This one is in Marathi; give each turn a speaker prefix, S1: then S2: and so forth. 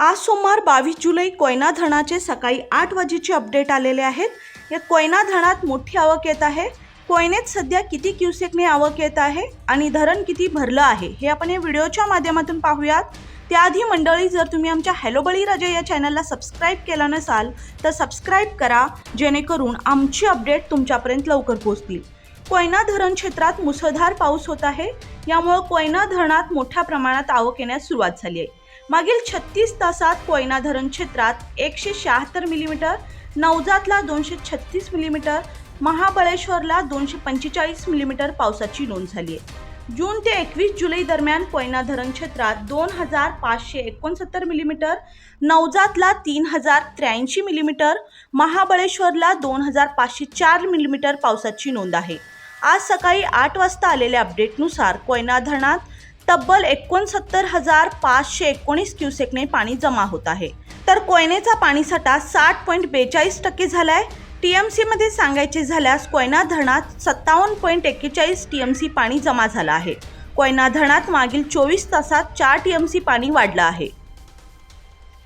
S1: आज सोमवार बावीस जुलै कोयना धरणाचे सकाळी आठ वाजेचे अपडेट आलेले आहेत. या कोयना धरणात मोठी आवक येत आहे. कोयनेत सध्या किती क्युसेकने आवक येत आहे आणि धरण किती भरलं आहे हे आपण या व्हिडिओच्या माध्यमातून पाहूयात. त्याआधी मंडळी जर तुम्ही आमच्या हॅलो बळीराजा या चॅनलला सबस्क्राईब केला नसाल तर सबस्क्राईब करा जेणेकरून आमची अपडेट तुमच्यापर्यंत लवकर पोहोचतील. कोयना धरण क्षेत्रात मुसळधार पाऊस होत आहे. यामुळं कोयना धरणात मोठ्या प्रमाणात आवक येण्यास सुरुवात झाली आहे. मागील छत्तीस तासात कोयना धरण क्षेत्रात एकशे शहात्तर मिलीमीटर नवजातला दोनशे छत्तीस मिलीमीटर महाबळेश्वरला दोनशे पंचेचाळीस मिलीमीटर पावसाची नोंद झाली आहे. जून ते एकवीस जुलै दरम्यान कोयना धरण क्षेत्रात दोन हजार पाचशे एकोणसत्तर मिलीमीटर नवजातला तीन हजार त्र्याऐंशी मिलीमीटर महाबळेश्वरला दोन हजार पाचशे चार मिलीमीटर पावसाची नोंद आहे. आज सकाळी आठ वाजता आलेल्या अपडेटनुसार कोयना धरणात तब्बल एकोणसत्तर हजार पाचशे एकोणीस क्युसेकने पाणी जमा होत आहे. तर कोयनेचा पाणीसाठा साठ पॉईंट बेचाळीस टक्के झाला आहे टी एम सीमध्ये सांगायचे झाल्यास कोयना धरणात सत्तावन्न पॉईंट एक्केचाळीस टी एम सी पाणी जमा झालं आहे. कोयना धरणात मागील चोवीस तासात चार टी एम सी पाणी वाढलं आहे.